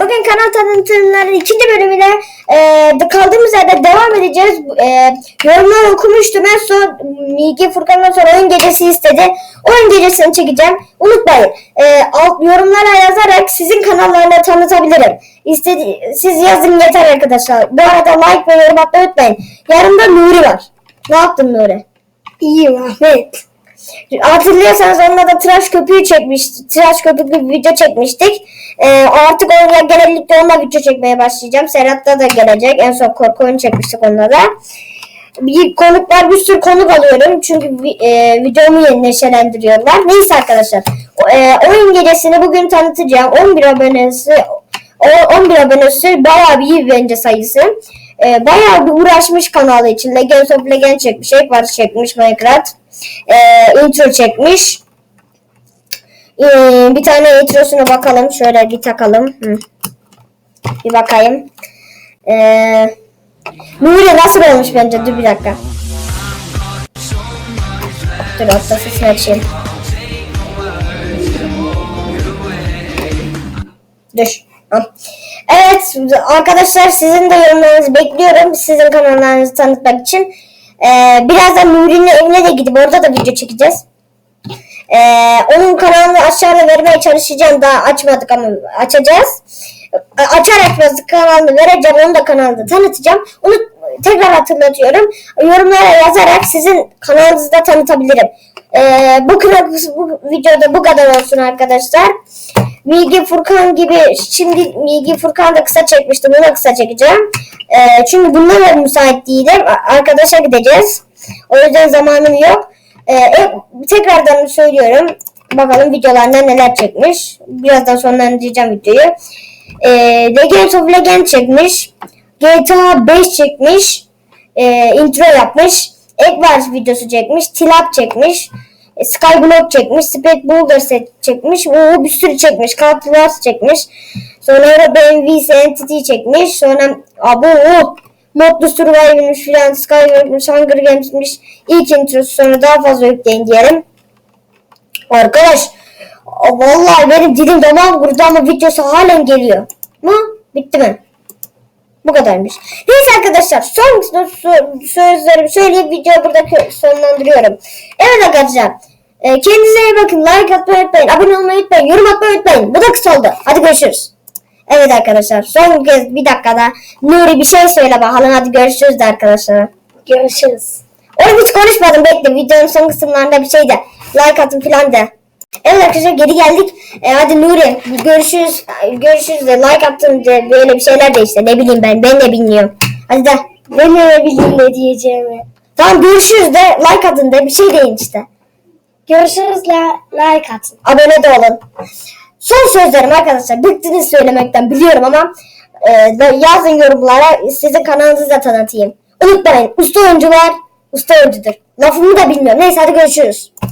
bugün kanal tanıtımlarının ikinci bölümüyle e, kaldığımız yerden devam edeceğiz. E, yorumlar okumuştum. En son Migi Furkan'dan sonra oyun gecesi istedi. Oyun gecesini çekeceğim. Unutmayın. E, alt yorumlara yazarak sizin kanallarını tanıtabilirim. İstedi, siz yazın yeter arkadaşlar. Bu arada like ve yorum atmayı unutmayın. Yanımda Nuri var. Ne yaptın Nuri? İyiyim Ahmet. Hatırlıyorsanız onunla da tıraş köpüğü çekmiştik. Tıraş köpüklü bir video çekmiştik. Ee, artık onunla genellikle onunla video çekmeye başlayacağım. Serhat'ta da gelecek. En son korku oyunu çekmiştik onunla da. Bir konuklar bir sürü konuk alıyorum. Çünkü e, videomu neşelendiriyorlar. Neyse arkadaşlar. E, oyun gecesini bugün tanıtacağım. 11 abonesi o 11 abonesi bayağı bir iyi bence sayısı. E, bayağı bir uğraşmış kanalı için. Legends of Legends çekmiş. Ekvar çekmiş Minecraft. E, intro çekmiş. E, bir tane introsuna bakalım. Şöyle bir takalım. Hı. Bir bakayım. E, Nuri nasıl olmuş bence? Dur bir dakika. Dur ortasını açayım. Dur. Evet arkadaşlar sizin de yorumlarınızı bekliyorum. Sizin kanallarınızı tanıtmak için. Ee, birazdan Nuri'nin evine de gidip orada da video çekeceğiz. Ee, onun kanalını aşağıda vermeye çalışacağım. Daha açmadık ama açacağız. Ee, Açar açmaz kanalını vereceğim. Onu da kanalda tanıtacağım. Onu tekrar hatırlatıyorum. Yorumlara yazarak sizin kanalınızı da tanıtabilirim. Ee, bu, bu videoda bu kadar olsun arkadaşlar. Bilgi Furkan gibi şimdi Bilgi Furkan da kısa çekmiştim. Bunu da kısa çekeceğim. Ee, çünkü bunlara müsait değilim. Arkadaşa gideceğiz. O yüzden zamanım yok. E, tekrardan söylüyorum. Bakalım videolarında neler çekmiş. Birazdan sonlandıracağım videoyu. Ee, Legends of Legends çekmiş. GTA 5 çekmiş. Ee, intro yapmış. Eggwars videosu çekmiş. Tilap çekmiş. E, Skyblock çekmiş. Spec Boulder set çekmiş. Oo, bir sürü çekmiş. Calculus çekmiş. Sonra BMW Entity çekmiş. Sonra abo o Modlu Survivor'mış filan. Skyward'mış. Hunger Games'miş. İlk introsu sonra daha fazla yükleyin diyelim. Arkadaş vallahi benim dilim damağım kurudu ama videosu halen geliyor. Mu? Bitti mi? Bu kadarmış. Neyse arkadaşlar son sö- sözlerimi söyleyip videoyu burada sonlandırıyorum. Evet arkadaşlar. e, Kendinize iyi bakın. Like atmayı unutmayın. Abone olmayı unutmayın. Yorum atmayı unutmayın. Bu da kısa oldu. Hadi görüşürüz. Evet arkadaşlar. Son kez bir dakikada Nuri bir şey söyle bakalım. Hadi görüşürüz de arkadaşlar. Görüşürüz. Oğlum hiç konuşmadım bekle videonun son kısımlarında bir şey de like atın falan de. Evet arkadaşlar geri geldik. E, hadi Nuri görüşürüz. Görüşürüz de like attın de böyle bir şeyler de işte ne bileyim ben ben de bilmiyorum. Hadi de. Ben ne bileyim ne diyeceğimi. Tamam görüşürüz de like atın de bir şey deyin işte. Görüşürüz la like atın. Abone de olun. Son sözlerim arkadaşlar. Bıktınız söylemekten biliyorum ama e, yazın yorumlara sizin kanalınızı da tanıtayım. Unutmayın usta oyuncular usta oyuncudur. Lafımı da bilmiyorum. Neyse hadi görüşürüz.